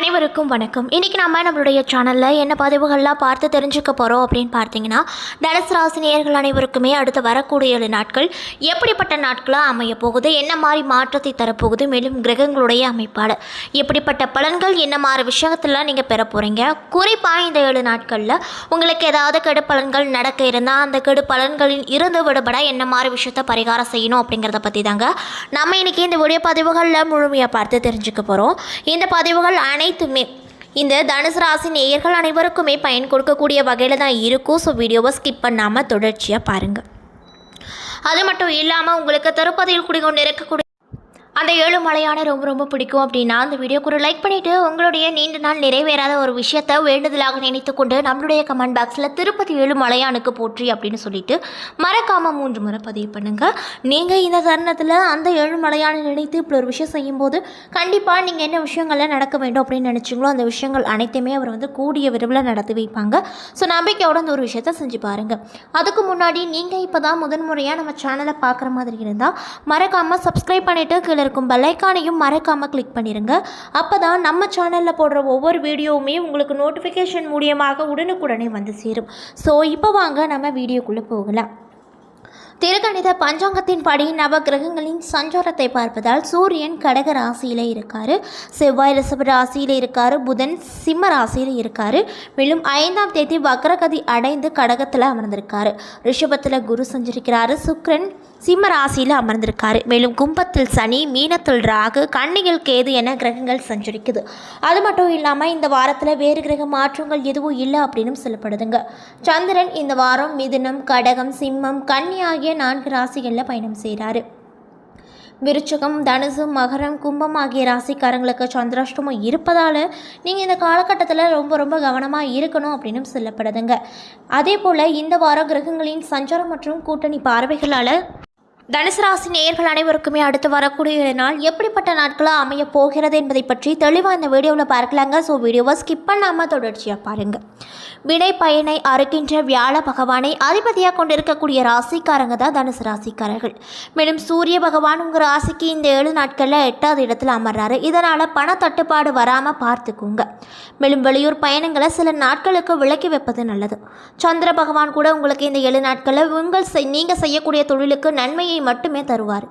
அனைவருக்கும் வணக்கம். இன்றைக்கி நம்ம நம்மளுடைய சேனலில் என்ன பதிவுகள்லாம் பார்த்து தெரிஞ்சுக்க போகிறோம் அப்படின்னு பார்த்தீங்கன்னா தனுசு ராசி நேயர்கள் அனைவருக்குமே அடுத்து வரக்கூடிய ஏழு நாட்கள் எப்படிப்பட்ட நாட்களாக அமைய போகுது என்ன மாதிரி மாற்றத்தை தரப்போகுது மேலும் கிரகங்களுடைய அமைப்பாடு எப்படிப்பட்ட பலன்கள் என்ன மாதிரி விஷயத்தெல்லாம் நீங்கள் பெற போகிறீங்க குறிப்பாக இந்த ஏழு நாட்களில் உங்களுக்கு ஏதாவது கெடு பலன்கள் நடக்க இருந்தால் அந்த கெடு பலன்களில் இருந்து விடுபட என்ன மாதிரி விஷயத்தை பரிகாரம் செய்யணும் அப்படிங்கிறத பற்றி தாங்க நம்ம இன்றைக்கி இந்த வீடியோ பதிவுகளில் முழுமையாக பார்த்து தெரிஞ்சுக்க போகிறோம் இந்த பதிவுகள் அனைத்துமே. இந்த தனுசு ராசி நேயர்கள் அனைவருக்குமே பயன் கொடுக்கக்கூடிய வகையில் தான் இருக்கும். ஸோ வீடியோவை ஸ்கிப் பண்ணாமல் தொடர்ச்சியாக பாருங்கள் அது மட்டும் இல்லாமல் உங்களுக்கு திருப்பதியில் குடிகொண்டு இருக்கக்கூடிய அந்த ஏழு மலையான ரொம்ப ரொம்ப பிடிக்கும் அப்படின்னா அந்த வீடியோக்கு ஒரு லைக் பண்ணிவிட்டு உங்களுடைய நீண்ட நாள் நிறைவேறாத ஒரு விஷயத்தை வேண்டுதலாக நினைத்து கொண்டு நம்மளுடைய கமெண்ட் பாக்ஸில் திருப்பதி ஏழு மலையானுக்கு போற்றி அப்படின்னு சொல்லிட்டு மறக்காமல் மூன்று முறை பதிவு பண்ணுங்கள் நீங்கள் இந்த தருணத்தில் அந்த ஏழு மலையான நினைத்து இப்படி ஒரு விஷயம் செய்யும்போது கண்டிப்பாக நீங்கள் என்ன விஷயங்கள்லாம் நடக்க வேண்டும் அப்படின்னு நினச்சிங்களோ அந்த விஷயங்கள் அனைத்தையுமே அவர் வந்து கூடிய விரைவில் நடத்தி வைப்பாங்க. ஸோ நம்பிக்கையோட அந்த ஒரு விஷயத்த செஞ்சு பாருங்கள் அதுக்கு முன்னாடி நீங்கள் இப்போ தான் முதன் முறையாக நம்ம சேனலை பார்க்குற மாதிரி இருந்தால் மறக்காமல் சப்ஸ்கிரைப் பண்ணிவிட்டு கீழே இருக்கும் பெல்லைக்கானையும் மறக்காமல் கிளிக் பண்ணிடுங்க அப்போ தான் நம்ம சேனலில் போடுற ஒவ்வொரு வீடியோவுமே உங்களுக்கு நோட்டிஃபிகேஷன் மூலியமாக உடனுக்குடனே வந்து சேரும். ஸோ இப்போ வாங்க நம்ம வீடியோக்குள்ளே போகலாம். திருக்கணித பஞ்சாங்கத்தின் படி நவ கிரகங்களின் சஞ்சாரத்தை பார்ப்பதால் சூரியன் கடக ராசியில் இருக்காரு. செவ்வாய் ரிஷப ராசியில் இருக்காரு. புதன் சிம்ம ராசியில் இருக்காரு. மேலும் ஐந்தாம் தேதி வக்ரகதி அடைந்து கடகத்தில் அமர்ந்திருக்காரு. ரிஷபத்தில் குரு சஞ்சரிக்கிறாரு. சுக்கிரன் சிம்ம ராசியில் அமர்ந்திருக்காரு. மேலும் கும்பத்தில் சனி மீனத்தில் ராகு கண்ணியில் கேது என கிரகங்கள் சஞ்சரிக்குது. அது மட்டும் இல்லாமல் இந்த வாரத்தில் வேறு கிரக மாற்றங்கள் எதுவும் இல்லை அப்படின்னு சொல்லப்படுதுங்க. சந்திரன் இந்த வாரம் மிதுனம் கடகம் சிம்மம் கன்னி ஆகிய நான்கு ராசிகளில் பயணம் செய்கிறாரு விருச்சகம் தனுசு மகரம் கும்பம் ஆகிய ராசிக்காரங்களுக்கு சந்திராஷ்டமம் இருப்பதால் நீங்கள் இந்த காலகட்டத்தில் ரொம்ப ரொம்ப கவனமாக இருக்கணும் அப்படின்னு சொல்லப்படுதுங்க. அதே போல் இந்த வாரம் கிரகங்களின் சஞ்சாரம் மற்றும் கூட்டணி பார்வைகளால் தனுசு ராசி நேயர்கள் அனைவருக்குமே அடுத்து வரக்கூடிய நாள் எப்படிப்பட்ட நாட்களாக அமைய போகிறது என்பதை பற்றி தெளிவாக இந்த வீடியோவில் பார்க்கலாங்க. ஸோ வீடியோவை ஸ்கிப் பண்ணாமல் தொடர்ச்சியாக பாருங்கள் விடை பயனை அறுக்கின்ற வியாழ பகவானை அதிபதியாக கொண்டிருக்கக்கூடிய ராசிக்காரங்க தான் தனுசு ராசிக்காரர்கள். மேலும் சூரிய பகவான் உங்கள் ராசிக்கு இந்த ஏழு நாட்களில் எட்டாவது இடத்துல அமர்றாரு. இதனால் பண தட்டுப்பாடு வராமல் பார்த்துக்குங்க. மேலும் வெளியூர் பயணங்களை சில நாட்களுக்கு விலக்கி வைப்பது நல்லது. சந்திர பகவான் கூட உங்களுக்கு இந்த ஏழு நாட்களில் உங்கள் செய் நீங்கள் செய்யக்கூடிய தொழிலுக்கு நன்மையை மட்டுமே தருவார்.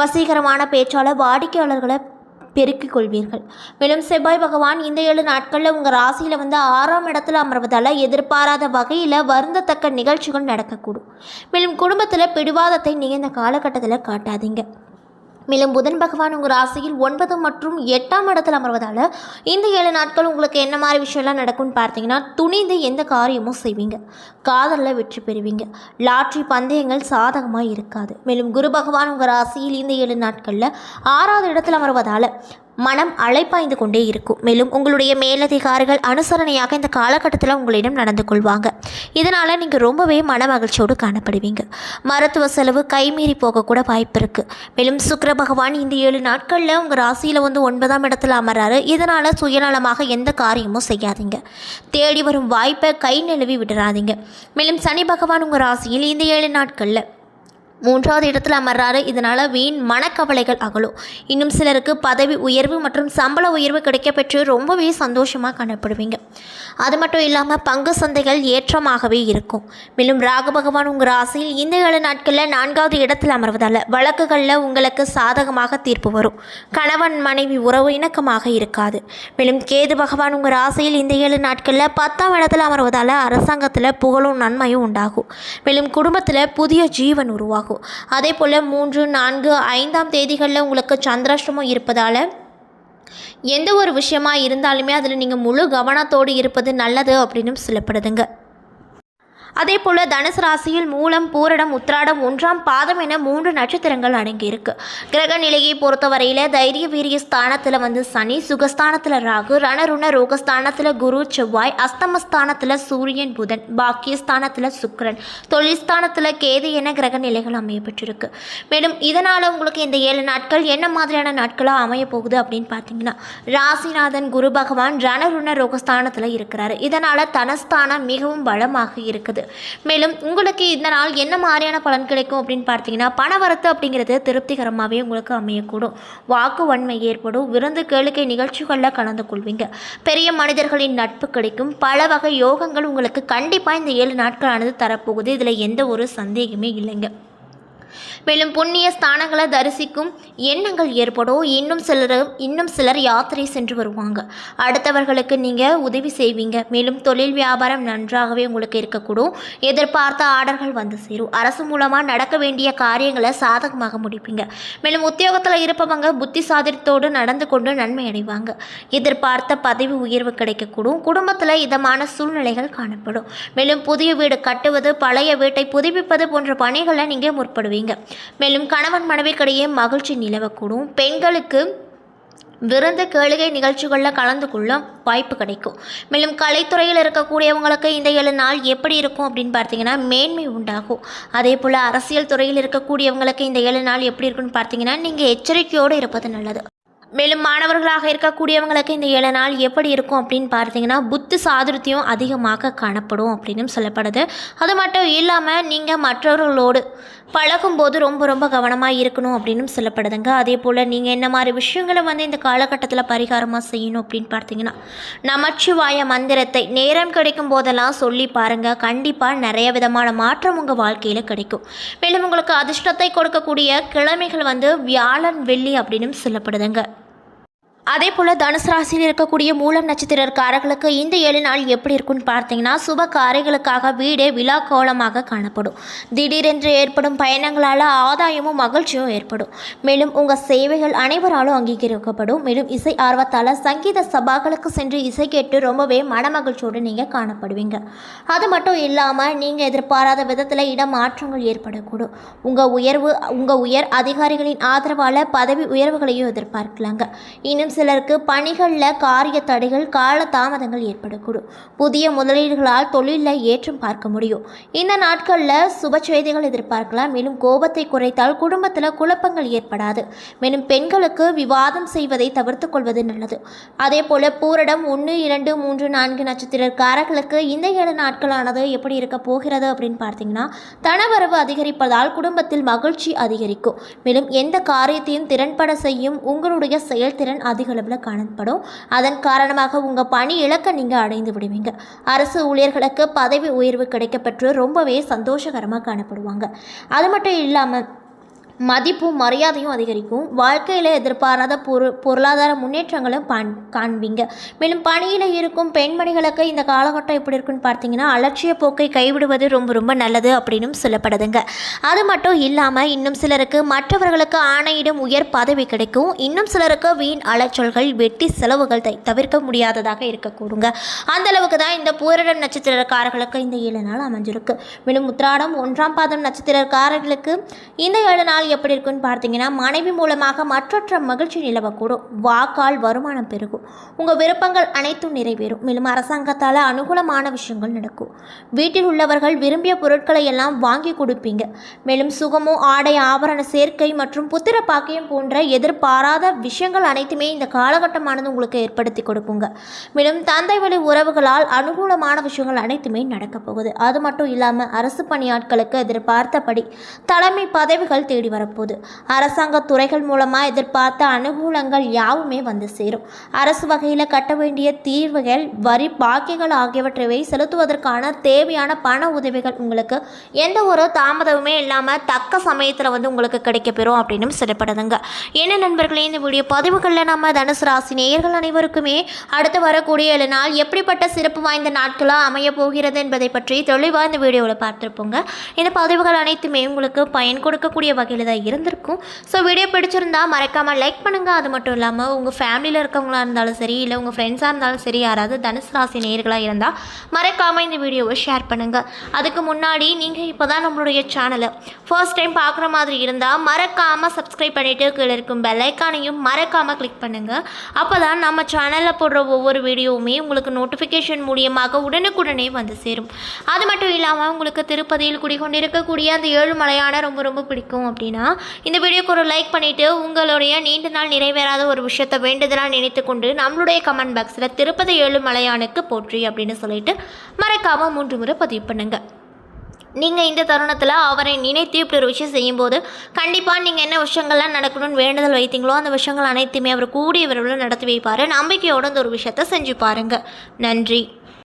வசீகரமான பேச்சாளர் வாடிக்கையாளர்களை பெருக்கிக் கொள்வீர்கள். மேலும் செவ்வாய் பகவான் இந்த ஏழு நாட்களில் உங்கள் ராசியில் வந்து ஆறாம் இடத்துல அமர்வதால் எதிர்பாராத வகையில் வருந்தத்தக்க நிகழ்ச்சிகள் நடக்கக்கூடும். மேலும் குடும்பத்தில் பிடிவாதத்தை நீங்கள் இந்த காலகட்டத்தில் காட்டாதீங்க. மேலும் புதன் பகவான் உங்கள் ராசியில் ஒன்பது மற்றும் எட்டாம் இடத்தில் அமர்வதால் இந்த ஏழு நாட்கள் உங்களுக்கு என்ன மாதிரி விஷயம்லாம் நடக்கும்னு பார்த்தீங்கன்னா துணிந்து எந்த காரியமும் செய்வீங்க. காதலில் வெற்றி பெறுவீங்க. லாட்ரி பந்தயங்கள் சாதகமாக இருக்காது. மேலும் குரு பகவான் உங்கள் ராசியில் இந்த ஏழு நாட்களில் ஆறாவது இடத்தில் அமர்வதால் மனம் அழைப்பாய்ந்து கொண்டே இருக்கும். மேலும் உங்களுடைய மேலதிகாரிகள் அனுசரணையாக இந்த காலகட்டத்தில் உங்களிடம் நடந்து கொள்வாங்க. இதனால் நீங்கள் ரொம்பவே மன மகிழ்ச்சியோடு காணப்படுவீங்க. மருத்துவ செலவு கைமீறி போகக்கூட வாய்ப்பு இருக்குது மேலும் சுக்கிர பகவான் இந்த ஏழு நாட்களில் உங்கள் ராசியில் வந்து ஒன்பதாம் இடத்துல அமர்றாரு. இதனால் சுயநலமாக எந்த காரியமும் செய்யாதீங்க. தேடி வரும் வாய்ப்பை கை நழுவி விடுறாதீங்க. மேலும் சனி பகவான் உங்கள் ராசியில் இந்த ஏழு நாட்களில் மூன்றாவது இடத்துல அமர்றாரு. இதனால் வீண் மனக்கவலைகள் அகலும். இன்னும் சிலருக்கு பதவி உயர்வு மற்றும் சம்பள உயர்வு கிடைக்கப்பெற்று ரொம்பவே சந்தோஷமாக காணப்படுவீங்க. அது மட்டும் இல்லாமல் பங்கு சந்தைகள் ஏற்றமாகவே இருக்கும். மேலும் ராகு பகவான் உங்கள் ராசியில் இந்த ஏழு நாட்களில் நான்காவது இடத்தில் அமர்வதால் வழக்குகளில் உங்களுக்கு சாதகமாக தீர்ப்பு வரும். கணவன் மனைவி உறவு இணக்கமாக இருக்காது. மேலும் கேது பகவான் உங்கள் ராசியில் இந்த ஏழு நாட்களில் பத்தாம் இடத்தில் அமர்வதால் அரசாங்கத்தில் புகழும் நன்மையும் உண்டாகும். மேலும் குடும்பத்தில் புதிய ஜீவன் உருவாகும். அதே போல் மூன்று நான்கு ஐந்தாம் தேதிகளில் உங்களுக்கு சந்திராஷ்டமம் இருப்பதால் எந்த ஒரு விஷயமாக இருந்தாலுமே அதில் நீங்கள் முழு கவனத்தோடு இருப்பது நல்லது அப்படின்னு சொல்லப்படுதுங்க. அதே போல் தனுசு ராசியில் மூலம் பூரடம் உத்திராடம் ஒன்றாம் பாதம் என மூன்று நட்சத்திரங்கள் அடங்கியிருக்கு. கிரக நிலையை பொறுத்தவரையில் தைரிய வீரிய ஸ்தானத்தில் வந்து சனி சுகஸ்தானத்தில் ராகு ரணருண ரோகஸ்தானத்தில் குரு செவ்வாய் அஸ்தமஸ்தானத்தில் சூரியன் புதன் பாக்கியஸ்தானத்தில் சுக்கரன் தொழில்ஸ்தானத்தில் கேது என கிரக நிலைகள் அமையப்பட்டிருக்கு மேலும் இதனால் உங்களுக்கு இந்த ஏழு நாட்கள் என்ன மாதிரியான நாட்களாக அமைய போகுது அப்படின்னு பார்த்தீங்கன்னா ராசிநாதன் குரு பகவான் ரணருண ரோகஸ்தானத்தில் இருக்கிறாரு. இதனால் தனஸ்தானம் மிகவும் பலமாக இருக்குது. மேலும் உங்களுக்கு இந்த நாள் என்ன மாதிரியான பலன் கிடைக்கும் அப்படின்னு பார்த்தீங்கன்னா பணவரத்து அப்படிங்கிறது திருப்திகரமாகவே உங்களுக்கு அமையக்கூடும். வாக்கு வன்மை ஏற்படும். விருந்து கேளிக்கை நிகழ்ச்சிகளில் கலந்து கொள்வீங்க. பெரிய மனிதர்களின் நட்பு கிடைக்கும். பல வகை யோகங்கள் உங்களுக்கு கண்டிப்பாக இந்த ஏழு நாட்களானது தரப்போகுது. இதில் எந்த ஒரு சந்தேகமே இல்லைங்க. மேலும் புண்ணிய ஸ்தானங்களை தரிசிக்கும் எண்ணங்கள் ஏற்படும் இன்னும் சிலர் இன்னும் சிலர் யாத்திரை சென்று வருவாங்க. அடுத்தவர்களுக்கு நீங்கள் உதவி செய்வீங்க. மேலும் தொழில் வியாபாரம் நன்றாகவே உங்களுக்கு இருக்கக்கூடும். எதிர்பார்த்த ஆர்டர்கள் வந்து சேரும். அரசு மூலமாக நடக்க வேண்டிய காரியங்களை சாதகமாக முடிப்பீங்க. மேலும் உத்தியோகத்தில் இருப்பவங்க புத்தி சாதித்தோடு நடந்து கொண்டு நன்மை அடைவாங்க. எதிர்பார்த்த பதவி உயர்வு கிடைக்கக்கூடும். குடும்பத்தில் இதமான சூழ்நிலைகள் காணப்படும். மேலும் புதிய வீடு கட்டுவது பழைய வீட்டை புதுப்பிப்பது போன்ற பணிகளை நீங்கள் முற்படுவீங்க. மேலும் கணவன் மனைவிக்கிடையே மகிழ்ச்சி நிலவக்கூடும். பெண்களுக்கு விருந்து கேளிகை நிகழ்ச்சிகளில் கலந்து கொள்ள வாய்ப்பு கிடைக்கும். மேலும் கலைத்துறையில் இருக்கக்கூடியவங்களுக்கு இந்த ஏழு நாள் எப்படி இருக்கும் அப்படின்னு பார்த்தீங்கன்னா மேன்மை உண்டாகும். அதே போல் அரசியல் துறையில் இருக்கக்கூடியவங்களுக்கு இந்த ஏழு நாள் எப்படி இருக்குன்னு பார்த்தீங்கன்னா நீங்கள் எச்சரிக்கையோடு இருப்பது நல்லது. மேலும் மாணவர்களாக இருக்கக்கூடியவங்களுக்கு இந்த ஏழு நாள் எப்படி இருக்கும் அப்படின்னு பார்த்தீங்கன்னா புத்து சாதுர்த்தியம் அதிகமாக காணப்படும் அப்படின்னு சொல்லப்படுது. அது மட்டும் இல்லாமல் நீங்கள் மற்றவர்களோடு பழகும்போது ரொம்ப ரொம்ப கவனமாக இருக்கணும் அப்படின்னு சொல்லப்படுதுங்க. அதே போல் நீங்கள் என்ன மாதிரி விஷயங்களை வந்து இந்த காலகட்டத்தில் பரிகாரமாக செய்யணும் அப்படின்னு பார்த்தீங்கன்னா நமச்சிவாய மந்திரத்தை நேரம் கிடைக்கும் போதெல்லாம் சொல்லி பாருங்கள் கண்டிப்பாக நிறைய விதமான மாற்றம் உங்கள் வாழ்க்கையில் கிடைக்கும். மேலும் உங்களுக்கு அதிர்ஷ்டத்தை கொடுக்கக்கூடிய கிழமைகள் வந்து வியாழன் வெள்ளி அப்படின்னு சொல்லப்படுதுங்க. அதே போல் தனுசு ராசியில் இருக்கக்கூடிய மூலம் நட்சத்திரக்காரர்களுக்கு இந்த ஏழு நாள் எப்படி இருக்குன்னு பார்த்தீங்கன்னா சுப காரைகளுக்காக வீடே விழா கோலமாக காணப்படும். திடீரென்று ஏற்படும் பயணங்களால் ஆதாயமும் மகிழ்ச்சியும் ஏற்படும். மேலும் உங்கள் சேவைகள் அனைவராலும் அங்கீகரிக்கப்படும். மேலும் இசை ஆர்வத்தால் சங்கீத சபாக்களுக்கு சென்று இசை கேட்டு ரொம்பவே மனமகிழ்ச்சியோடு நீங்கள் காணப்படுவீங்க. அது மட்டும் இல்லாமல் நீங்கள் எதிர்பாராத விதத்தில் இடமாற்றங்கள் ஏற்படக்கூடும். உங்கள் உயர்வு உங்கள் உயர் அதிகாரிகளின் ஆதரவால் பதவி உயர்வுகளையும் எதிர்பார்க்கலாங்க. இன்னும் சிலருக்கு பணிகளில் காரிய தடைகள் கால தாமதங்கள் ஏற்படக்கூடும். புதிய முதலீடுகளால் தொழிலில் ஏற்றம் பார்க்க முடியும். இந்த நாட்களில் சுப செய்திகள் எதிர்பார்க்கலாம். மேலும் கோபத்தை குறைத்தால் குடும்பத்தில் குழப்பங்கள் ஏற்படாது. மேலும் பெண்களுக்கு விவாதம் செய்வதை தவிர்த்து கொள்வது நல்லது. அதே போல பூரடம் ஒன்று இரண்டு மூன்று நான்கு நட்சத்திரக்காரர்களுக்கு இந்த ஏழு நாட்களானது எப்படி இருக்க போகிறது அப்படின்னு பார்த்தீங்கன்னா தனவரவு அதிகரிப்பதால் குடும்பத்தில் மகிழ்ச்சி அதிகரிக்கும். மேலும் எந்த காரியத்தையும் திறன்பட செய்யும் உங்களுடைய செயல்திறன் அதிக அளவில் காணப்படும். அதன் காரணமாக உங்கள் பணி இலக்கை நீங்கள் அடைந்து விடுவீங்க. அரசு ஊழியர்களுக்கு பதவி உயர்வு கிடைக்கப்பெற்று ரொம்பவே சந்தோஷகரமாக காணப்படுவாங்க. அது மட்டும் இல்லாமல் மதிப்பும் மரியாதையும் அதிகரிக்கும். வாழ்க்கையில் எதிர்பாராத பொரு பொருளாதார முன்னேற்றங்களும் பான் காண்பீங்க. மேலும் பணியில் இருக்கும் பெண்மணிகளுக்கு இந்த காலகட்டம் எப்படி இருக்குன்னு பார்த்தீங்கன்னா அலட்சிய போக்கை கைவிடுவது ரொம்ப ரொம்ப நல்லது அப்படின்னு சொல்லப்படுதுங்க. அது மட்டும் இல்லாமல் இன்னும் சிலருக்கு மற்றவர்களுக்கு ஆணையிடும் உயர் பதவி கிடைக்கும். இன்னும் சிலருக்கு வீண் அலைச்சல்கள் வெட்டி செலவுகள் தவிர்க்க முடியாததாக இருக்கக்கூடுங்க. அந்த அளவுக்கு தான் இந்த பூரடம் நட்சத்திரக்காரர்களுக்கு இந்த ஏழு நாள் அமைஞ்சிருக்கு. மேலும் உத்திராடம் ஒன்றாம் பாதம் நட்சத்திரக்காரர்களுக்கு இந்த ஏழு நாள் எப்படி இருக்குன்னு பார்த்தீங்கன்னா மனைவி மூலமாக மற்றற்ற மகிழ்ச்சி நிலவக்கூடும். வாக்கால் வருமானம் பெருகும். உங்கள் விருப்பங்கள் அனைத்தும் நிறைவேறும். மேலும் அரசாங்கத்தால் அனுகூலமான விஷயங்கள் நடக்கும். வீட்டில் உள்ளவர்கள் விரும்பிய பொருட்களை எல்லாம் வாங்கி கொடுப்பீங்க. மேலும் சுகமோ ஆடை ஆபரண சேர்க்கை மற்றும் புத்திர பாக்கியம் போன்ற எதிர்பாராத விஷயங்கள் அனைத்துமே இந்த காலகட்டமானது உங்களுக்கு ஏற்படுத்தி கொடுக்குங்க. மேலும் தந்தை வழி உறவுகளால் அனுகூலமான விஷயங்கள் அனைத்துமே நடக்கப் போகுது. அது மட்டும் இல்லாமல் அரசு பணியாட்களுக்கு எதிர்பார்த்தபடி தலைமை பதவிகள் தேடி வரப்போகுது. அரசாங்க துறைகள் மூலமாக எதிர்பார்த்த அனுகூலங்கள் யாவுமே வந்து சேரும். அரசு வகையில் கட்ட வேண்டிய தீர்வுகள் வரி பாக்கியங்கள் ஆகியவற்றை செலுத்துவதற்கான தேவையான பண உதவிகள் உங்களுக்கு எந்த ஒரு தாமதமுமே இல்லாமல் தக்க சமயத்தில் வந்து உங்களுக்கு கிடைக்கப்பெறும் அப்படின்னு சொல்லப்படுதுங்க. என்ன நண்பர்களே இந்த வீடியோ பதிவுகளில் நம்ம தனுசு ராசி நேயர்கள் அனைவருக்குமே அடுத்து வரக்கூடிய ஏழு நாள் எப்படிப்பட்ட சிறப்பு வாய்ந்த நாட்களாக அமைய போகிறது என்பதை பற்றி தெளிவாக இந்த வீடியோவில் பார்த்துருப்போங்க. இந்த பதிவுகள் அனைத்துமே உங்களுக்கு பயன் கொடுக்கக்கூடிய வகையில் வேண்டியதாக இருந்திருக்கும். ஸோ வீடியோ பிடிச்சிருந்தா மறக்காமல் லைக் பண்ணுங்கள் அது மட்டும் இல்லாமல் உங்கள் ஃபேமிலியில் இருக்கவங்களா இருந்தாலும் சரி இல்லை உங்கள் ஃப்ரெண்ட்ஸாக இருந்தாலும் சரி யாராவது தனுசு ராசி நேர்களாக இருந்தால் மறக்காமல் இந்த வீடியோவை ஷேர் பண்ணுங்கள் அதுக்கு முன்னாடி நீங்கள் இப்போ தான் நம்மளுடைய சேனலை ஃபர்ஸ்ட் டைம் பார்க்குற மாதிரி இருந்தால் மறக்காமல் சப்ஸ்கிரைப் பண்ணிவிட்டு கீழே இருக்கும் பெல்லைக்கானையும் மறக்காமல் கிளிக் பண்ணுங்கள் அப்போ தான் நம்ம சேனலில் போடுற ஒவ்வொரு வீடியோவுமே உங்களுக்கு நோட்டிஃபிகேஷன் மூலியமாக உடனுக்குடனே வந்து சேரும். அது மட்டும் இல்லாமல் உங்களுக்கு திருப்பதியில் குடிகொண்டிருக்கக்கூடிய அந்த ஏழு மலையான ரொம்ப ரொம்ப பிடிக்கும் அப்படின்னா இந்த வீடியோக்கு ஒரு லைக் பண்ணிவிட்டு உங்களுடைய நீண்ட நாள் நிறைவேறாத ஒரு விஷயத்தை வேண்டுதலாக நினைத்து கொண்டு நம்மளுடைய கமெண்ட் பாக்ஸில் திருப்பதி ஏழு மலையானுக்கு போற்றி அப்படின்னு சொல்லிட்டு மறக்காமல் மூன்று முறை பதிவு பண்ணுங்கள் நீங்கள் இந்த தருணத்தில் அவரை நினைத்து இப்படி ஒரு விஷயம் செய்யும்போது கண்டிப்பாக நீங்கள் என்ன விஷயங்கள்லாம் நடக்கணும்னு வேண்டுதல் வைத்தீங்களோ அந்த விஷயங்கள் அனைத்துமே அவர் கூடிய விரைவில் நடத்தி வைப்பார். நம்பிக்கையோடு அந்த ஒரு விஷயத்த செஞ்சு பாருங்கள் நன்றி.